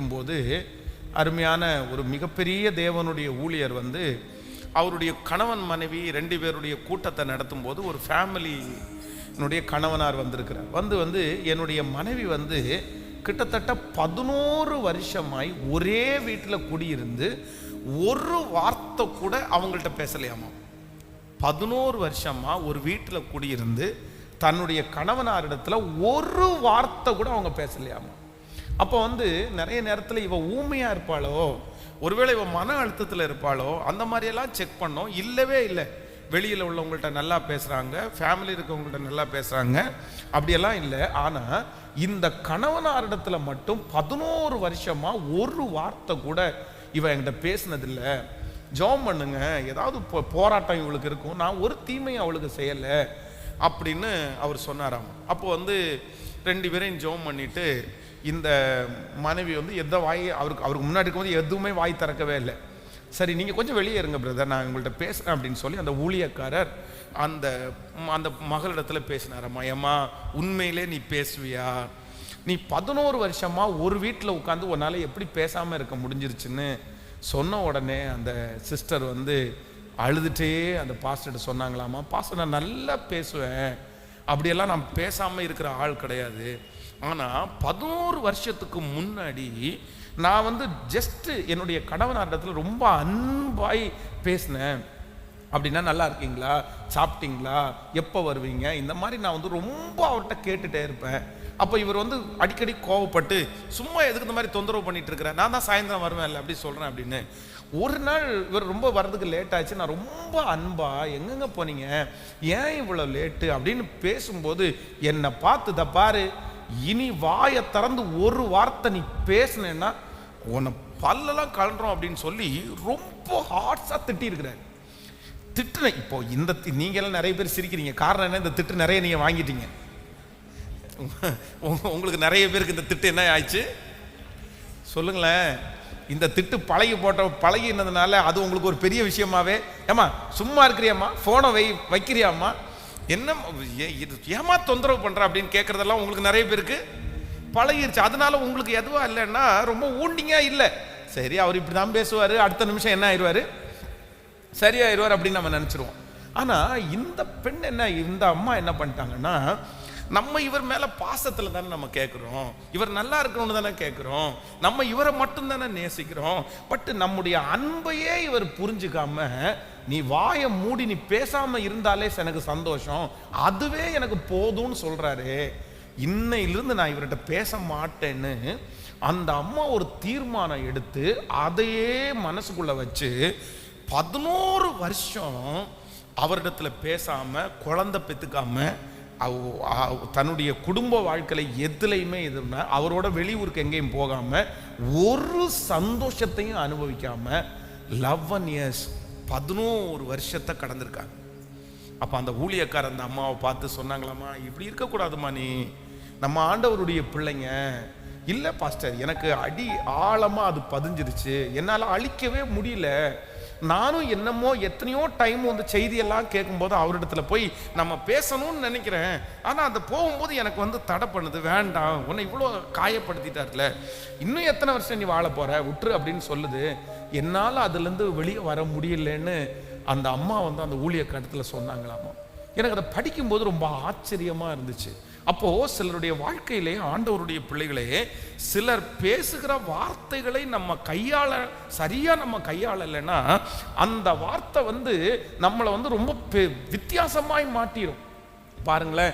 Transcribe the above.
போது அருமையான ஒரு மிகப்பெரிய தேவனுடைய ஊழியர் வந்து அவருடைய கணவன் மனைவி ரெண்டு பேருடைய கூட்டத்தை நடத்தும் போது ஒரு ஃபேமிலியினுடைய கணவனார் வந்திருக்கிறார். வந்து வந்து என்னுடைய மனைவி வந்து கிட்டத்தட்ட பதினோரு வருஷமாய் ஒரே வீட்டில் குடியிருந்து ஒரு வார்த்தை கூட அவங்கள்ட்ட பேசலையாமா? பதினோரு வருஷமாக ஒரு வீட்டில் குடியிருந்து தன்னுடைய கணவனாரிடத்தில் ஒரு வார்த்தை கூட அவங்க பேசலையாமா? அப்போ வந்து நிறைய நேரத்தில் இவ ஊமையாக இருப்பாளோ? ஒருவேளை இவ மன அழுத்தத்தில் இருப்பாளோ? அந்த மாதிரியெல்லாம் செக் பண்ணோம். இல்லவே இல்லை. வெளியில் உள்ளவங்கள்ட்ட நல்லா பேசுகிறாங்க ஃபேமிலி இருக்கவங்கள்ட்ட நல்லா பேசுகிறாங்க அப்படியெல்லாம் இல்லை. ஆனால் இந்த கணவனாரிடத்துல மட்டும் பதினோரு வருஷமாக ஒரு வார்த்தை கூட இவ என்கிட்ட பேசினதில்லை. ஜெபம் பண்ணுங்க. ஏதாவது போ- போராட்டம் இவளுக்கு இருக்கும். நான் ஒரு தீமையும் அவளுக்கு செய்யலை. அப்படின்னு அவர் சொன்னாராம். அப்போ வந்து ரெண்டு பேரையும் ஜோம் பண்ணிவிட்டு இந்த மனைவி வந்து எந்த வாய் அவருக்கு அவருக்கு முன்னாடி இருக்கும்போது எதுவுமே வாய் திறக்கவே இல்லை. சரி நீங்கள் கொஞ்சம் வெளியே இருங்க பிரதர் நான் உங்கள்கிட்ட பேசுகிறேன் அப்படின்னு சொல்லி அந்த ஊழியக்காரர் அந்த அந்த மகளிடத்துல பேசினாரம்மா ஏம்மா உண்மையிலே நீ பேசுவியா? நீ பதினோரு வருஷமா ஒரு வீட்டில் உட்காந்து உன்னால் எப்படி பேசாமல் இருக்க முடிஞ்சிருச்சுன்னு சொன்ன உடனே அந்த சிஸ்டர் வந்து அழுதுட்டே அந்த பாஸ்டர்கிட்ட சொன்னாங்களாமா பாஸ்டர் நான் நல்லா பேசுவேன். அப்படியெல்லாம் நான் பேசாமல் இருக்கிற ஆள் கிடையாது. ஆனால் பதினோரு வருஷத்துக்கு முன்னாடி நான் வந்து ஜஸ்ட்டு என்னுடைய கணவனாரிடத்துல ரொம்ப அன்பாய் பேசினேன். அப்படின்னா நல்லா இருக்கீங்களா? சாப்பிட்டீங்களா? எப்போ வருவீங்க? இந்த மாதிரி நான் வந்து ரொம்ப அவர்கிட்ட கேட்டுட்டே இருப்பேன். அப்போ இவர் வந்து அடிக்கடி கோவப்பட்டு சும்மா எதுக்கு இந்த மாதிரி தொந்தரவு பண்ணிட்டு இருக்கிறேன் நான் தான் சாயந்தரம் இல்லை அப்படி சொல்கிறேன் அப்படின்னு. ஒரு நாள் இவர் ரொம்ப வர்றதுக்கு லேட் ஆச்சு. நான் ரொம்ப அன்பா எங்கெங்க போனீங்க? ஏன் இவ்வளோ லேட்டு அப்படின்னு பேசும்போது என்னை பார்த்து "இதோ பாரு இனி வாயை திறந்து ஒரு வார்த்தை நீ பேசுனேன்னா உன்னை பல்லெல்லாம் கலன்றோம் அப்படின்னு சொல்லி ரொம்ப ஹார்ட்ஸாக திட்டியிருக்கிறார். திட்டுன இப்போ இந்த தி- நிறைய பேர் சிரிக்கிறீங்க. காரணம் என்ன? இந்த திட்டு நிறைய நீங்கள் வாங்கிட்டீங்க. உங்களுக்கு நிறைய பேருக்கு இந்த திட்டு என்ன ஆயிடுச்சு? சொல்லுங்களேன். இந்த திட்டு பழகி போட்ட பழகினதுனால அது உங்களுக்கு ஒரு பெரிய விஷயமாவே. ஏமா சும்மா இருக்கிறியாம்மா? ஃபோனை வை வைக்கிறியாம்மா? என்ன ஏ- இது ஏமா தொந்தரவு பண்ணுற அப்படின்னு கேட்குறதெல்லாம் உங்களுக்கு நிறைய பேருக்கு பழகிருச்சு. அதனால உங்களுக்கு எதுவாக இல்லைன்னா ரொம்ப ஊண்டிங்காக இல்லை. சரி அவர் இப்படி தான் பேசுவார். அடுத்த நிமிஷம் என்ன ஆயிடுவார்? சரியாயிருவார் அப்படின்னு நம்ம நினச்சிருவோம். ஆனால் இந்த பெண் என்ன இந்த அம்மா என்ன பண்ணிட்டாங்கன்னா நம்ம இவர் மேலே பாசத்தில் தானே நம்ம கேட்குறோம் இவர் நல்லா இருக்கணும்னு தானே கேட்குறோம் நம்ம இவரை மட்டும் தானே நேசிக்கிறோம். பட் நம்முடைய அன்பையே இவர் புரிஞ்சுக்காம நீ வாயை மூடி நீ பேசாமல் இருந்தாலே எனக்கு சந்தோஷம். அதுவே எனக்கு போதும்னு சொல்கிறாரு இன்னையிலிருந்து நான் இவர்கிட்ட பேச மாட்டேன்னு அந்த அம்மா ஒரு தீர்மானம் எடுத்து அதையே மனசுக்குள்ளே வச்சு பதினோரு வருஷம் அவரிடத்துல பேசாம குழந்தை பெற்றுக்காம தன்னுடைய குடும்ப வாழ்க்கையில எதுலையுமே எதுனா அவரோட வெளியூருக்கு எங்கேயும் போகாம ஒரு சந்தோஷத்தையும் அனுபவிக்காம லெவன் இயர்ஸ் பதினோரு வருஷத்தை கடந்திருக்காங்க. அப்போ அந்த ஊழியக்கார அந்த அம்மாவை பார்த்து சொன்னாங்களாம்மா இப்படி இருக்கக்கூடாதும்மா நீ. நம்ம ஆண்டவருடைய பிள்ளைங்க. இல்லை பாஸ்டர் எனக்கு அடி ஆழமாக அது பதிஞ்சிருச்சு. என்னால் அழிக்கவே முடியல. நானும் என்னமோ எத்தனையோ டைம் வந்து செய்தியெல்லாம் கேட்கும்போது அவரிடத்துல போய் நம்ம பேசணும்னு நினைக்கிறேன். ஆனால் அந்த போகும்போது எனக்கு வந்து தடை பண்ணுது. வேண்டாம். உன்னை இவ்வளோ காயப்படுத்திட்டார்ல. இன்னும் எத்தனை வருஷம் நீ வாழ போகிற விட்டுரு அப்படின்னு சொல்லுது. என்னால் அதுலேருந்து வெளியே வர முடியலன்னு அந்த அம்மா வந்து அந்த ஊழியக்காரத்தில் சொன்னாங்களாமா. எனக்கு அதை படிக்கும்போது ரொம்ப ஆச்சரியமாக இருந்துச்சு. அப்போ சிலருடைய வாழ்க்கையிலே ஆண்டவருடைய பிள்ளைகளே சிலர் பேசுகிற வார்த்தைகளை நம்ம கையாள சரியா நம்ம கையாளலைன்னா அந்த வார்த்தை வந்து நம்மளை வந்து ரொம்ப பெ- வித்தியாசமாய் மாட்டிடும் பாருங்களேன்.